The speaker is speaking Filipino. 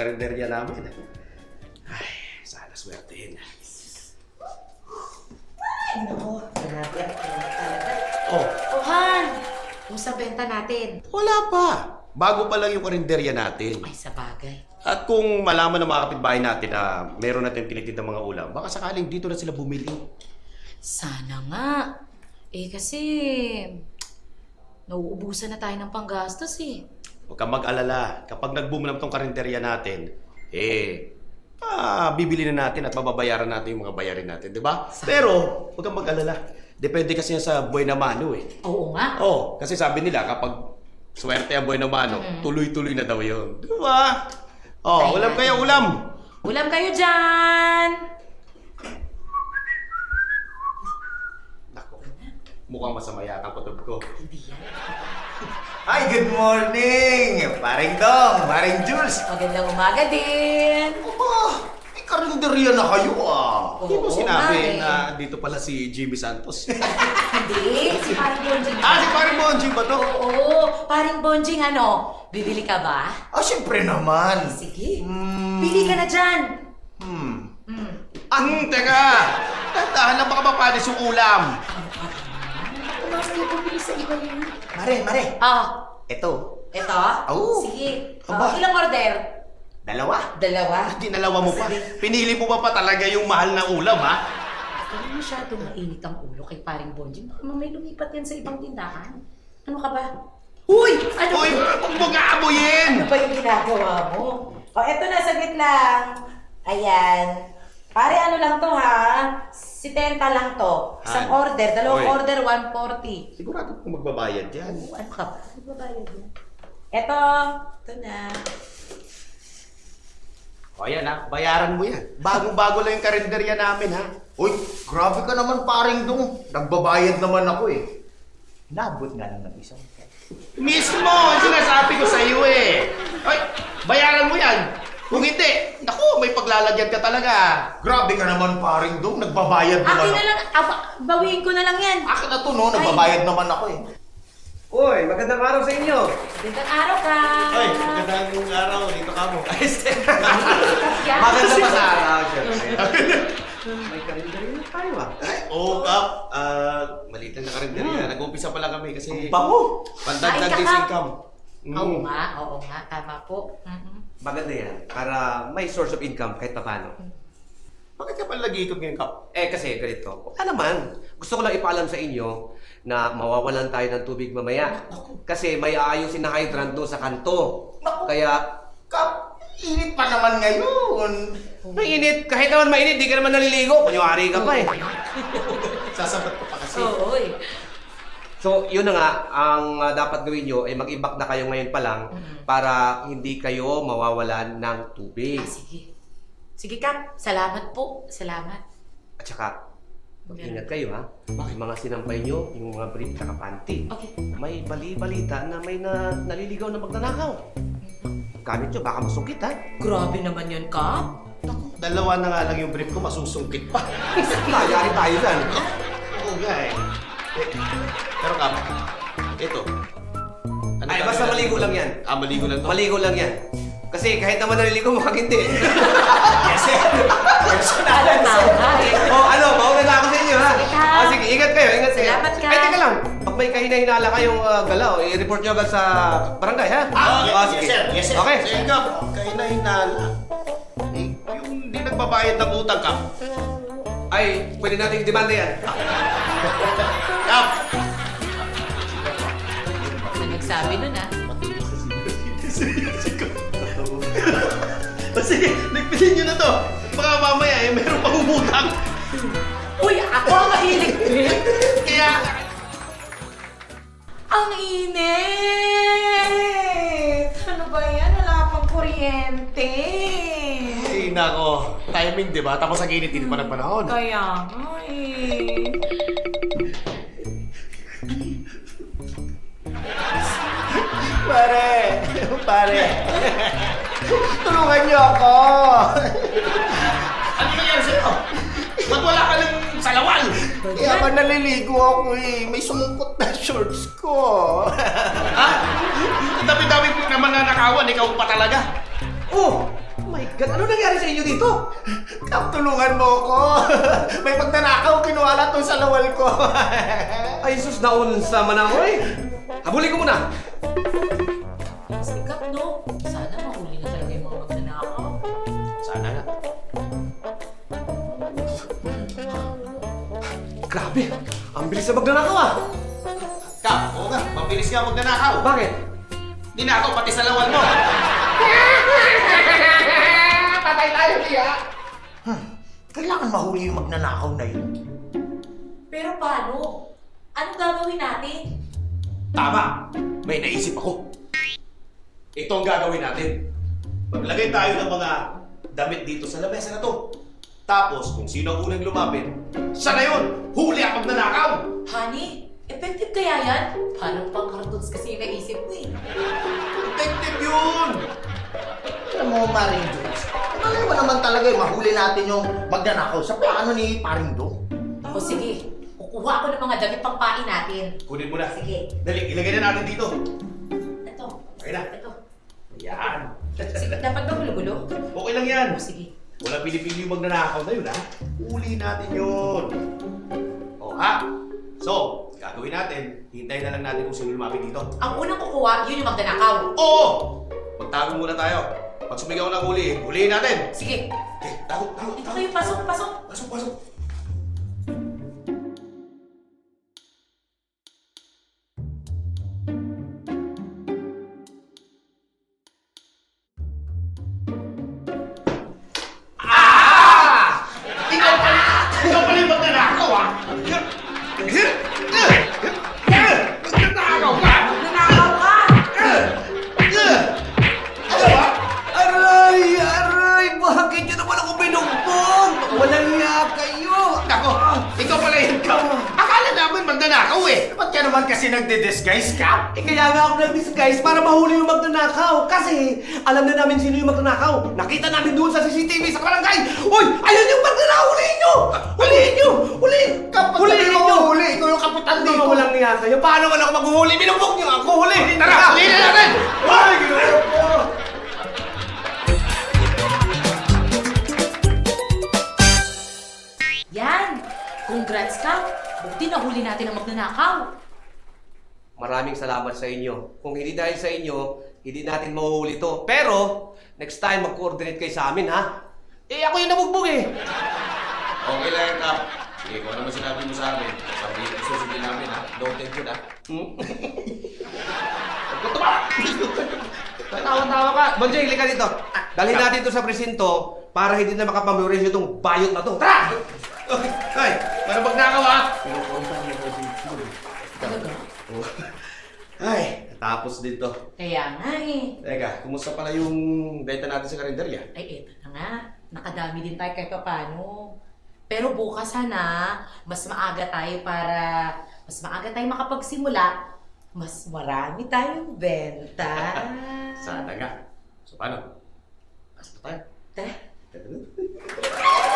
karinderya namin. Ay, sana swertehin. Ay, nako. Grabe ang kulit talaga. Oh, Oh, Han! Kumusta benta natin? wala pa. Bago pa lang yung karinderya natin. Ay, sa bagay. At kung malaman ng mga kapitbahay natin na meron natin tinitid ng mga ulam, baka sakaling dito na sila bumili. Sana nga. Eh, kasi... Nauubusan na tayo ng panggastos eh. Huwag kang mag-alala. Kapag nag-boom naman tong karinderya natin, eh, ah, bibili na natin at mababayaran natin yung mga bayarin natin, di ba? Pero, huwag kang mag-alala. Depende kasi yan sa buhay na mano eh. Oo nga. Oh, kasi sabi nila kapag swerte ang buhay na mano, tuloy-tuloy na daw yun. Di ba? Oh, ulam kayo, ulam! Ulam kayo dyan! Nako, mukhang masama yata ang kutob ko. Hindi yan. Hi, good morning! Paring Dong, Paring Jules. Magandang umaga din. Aba, may karinderya na kayo ah. Hindi mo Oo sinabi nga na dito pala si Jimmy Santos. Hindi, si Paring Bonjing. ah, si Paring Bonji ba to? Oo, Paring Bonjing ano? Bibili ka ba? Ah, syempre naman. Sige. Hmm. Pili ka na dyan. Hmm. Hmm. Ang teka! Tandahan na baka mapanis yung ulam. Mas kayo bumili sa iba yun. Mare, mare. Ah, Ito, eto? Oo. Sige. Aba. Ah, ilang order? dalawa. Dalawa. Dinalawa mo pa. Pinili mo ba pa talaga yung mahal na ulam, ha? Kaya masyadong mainit ang ulo kay paring Bonjing. Baka mamay lumipat yan sa ibang tindahan. Ano ka ba? Huy! Ano? Uy, huwag mo nga! Ano ba yung ginagawa mo? O, eto na, saglit lang. Ayan. Pare, ano lang to ha? Si Tenta lang to. Isang Han. order, dalawang Oy. order, 140. Sigurado kung magbabayad yan. Oh, ano ka ba? Nagbabayad mo. Eto, ito na. O yan ha, bayaran mo yan. Bagong-bago lang yung karinderya namin ha. Uy, grabe ka naman, Paring Dong. Nagbabayad naman ako eh. Nabot nga lang ng isang Mismo, ang sinasabi ko sa iyo eh. Ay, bayaran mo yan. Kung hindi, naku, may paglalagyan ka talaga. Grabe ka naman, Paring Dong. Nagbabayad naman Akin na lang, aba, bawiin ko na lang yan. Akin na to, no? Nagbabayad naman ako eh. Uy, magandang araw sa inyo. Magandang araw ka. Ay, magandang araw. Dito ka mo. Maganda pa sa araw, syempre. May karinderya na tayo ah. Oo, Kap. Ah, maliit lang na karinderya. Nag-uumpisa pa lang kami kasi... Ang bango. Kap. sa income. Mm. Oo nga, oo nga, tama po. Mhm. Maganda yan. Para may source of income kahit paano. Bakit ka pala nag-iikot ngayon, Kap? Eh kasi ganito. Wala naman. Gusto ko lang ipaalam sa inyo na mawawalan tayo ng tubig mamaya. Kasi may aayusin na hydrant doon sa kanto. Naku. Kaya, Kap, init pa naman ngayon. mainit. Kahit naman mainit, di ka naman naliligo. Kunyari ka pa eh. Sasabat ko pa kasi. Oo, eh. So, yun na nga, ang uh, dapat gawin nyo ay mag-imbak na kayo ngayon pa lang Mhm. para hindi kayo mawawalan ng tubig. Ah, sige. Sige, Kap. Salamat po. Salamat. At saka, mag-ingat kayo ha. Yung mga sinampay nyo, yung mga brief at panty. Okay. May bali-balita na may na, naliligaw na magnanakaw. Gamit nyo, baka masungkit ha. Grabe naman yun, Kap. Naku, dalawa na nga lang yung brief ko, masusungkit pa. Kayari tayo dyan. Oo eh. Pero Kap, ito. Ano Ay, basta maligo lang yan. Ah, maligo lang to? Maligo lang yan. Kasi kahit naman naliligo, mukhang hindi. Yes, sir. Tama, tama. eh. o ano, mauna na ako sa inyo ha. Sige. Ah, sige, ingat kayo, ingat kayo. Salamat, Kap. Ay, teka lang. Pag may kahina-hinala kayong uh, galaw, i-report nyo agad sa barangay ha. Ah, Ah, yes, sir. Yes, sir. Okay. Sige, Kap. Kayo na hinala. Eh, yung hindi nagbabayad ng utang, Kap. Ay, pwede nating demanda yan. Kap! Nagsabi nun, ah? O sige, nagpilin nyo na to. Baka mamaya eh, meron pang umutang. Uy, ako ang mahilig din. Kaya, Ang init! Ano ba yan? Wala pang kuryente. ay nako, timing di ba? Tapos ang init-init pa ng panahon. Kaya nga eh. Pare, pare. Tulungan niyo ako. Ano nangyari sa'yo? Ba't wala ka ng salawal? Kaya ako naliligo ako eh. May sumungkot na shorts ko. Ha? Ang dami-dami po naman na nakawan, ikaw pa talaga. Oh, my God, ano nangyari sa inyo dito? Kap, tulungan mo ako. May pagnanakaw, kinuha lang tong sa lawal ko. Ay, sus, naunsa man ako eh. Habulin ko muna. Grabe, ang bilis na magnanakaw ah. Kap, oo nga, mabilis nga magnanakaw. Bakit? Ninakaw pati sa lawal mo. Kailangan mahuli yung magnanakaw na yun. Pero paano? Anong gagawin natin? Tama! May naisip ako. Ito ang gagawin natin. Maglagay tayo ng mga damit dito sa lamesa na to. Tapos, kung sino ang unang lumapit, siya na yun! Huli ang magnanakaw! Honey, effective kaya yan? Parang pang cartoons kasi yung naisip mo eh. Detective yun! Alam mo, Maring Jones, malay mo naman talaga yung mahuli natin yung magnanakaw sa plano ni Paring Dong. O sige, kukuha ako ng mga damit pang pain natin. Kunin mo na. Sige. Dali, ilagay na natin dito. Ito. Okay na. Ito. Yan. Sige, dapat ba gulo-gulo? Okay lang yan. O sige. Wala pinipili yung magnanakaw na yun, ha? Huli natin yun. O, ha? So, gagawin natin, hintayin na lang natin kung sino lumapit dito. Ang unang kukuha, yun yung magnanakaw. Oo! Magtago muna tayo. Pag sumigaw ng huli, huliin natin. Sige, Okay, tago, tago, ito tago. kayo, pasok, pasok. Pasok, pasok. Naman kasi nagde-disguise ka? Eh kaya nga ako nag-disguise para mahuli yung magnanakaw. Kasi alam na namin sino yung magnanakaw. Nakita namin doon sa CCTV sa barangay. Uy! Ayun yung magnanakaw! Huliin nyo! Huliin nyo! Huliin! Kapag Huliin nyo! mo huli, ikaw yung kapitan Ano dito. ba walang iya kayo? Paano man ako maghuhuli? Binugbog nyo ako! Huliin! Tara, huliin na natin! Ay! Ginawa ko! Yan! Congrats ka! Buti nahuli natin ang magnanakaw. Maraming salamat sa inyo. Kung hindi dahil sa inyo, hindi natin mahuhuli to. Pero, next time mag-coordinate kayo sa amin, ha? Eh, ako yung nabugbog eh. Okay lang Kap. Sige, kung ano man sinabi mo sa amin, ko susundin namin, ha? Noted yun, ha? Hmm? Tawa-tawa ka. Bonjay, halika dito. Dalhin natin to sa presinto para hindi na makapamemorize itong bayot na to. Tara! Ay, para magnakaw, ha? Talaga? Ay, natapos din to. Kaya nga eh. Teka, kumusta pala yung benta natin sa karinderya? Ay, eto na nga. Nakadami din tayo kahit paano. Pero bukas sana, mas maaga tayo para mas maaga tayo makapagsimula. Mas marami tayong benta. Sana nga. So, paano? Pasok pa tayo. Tara.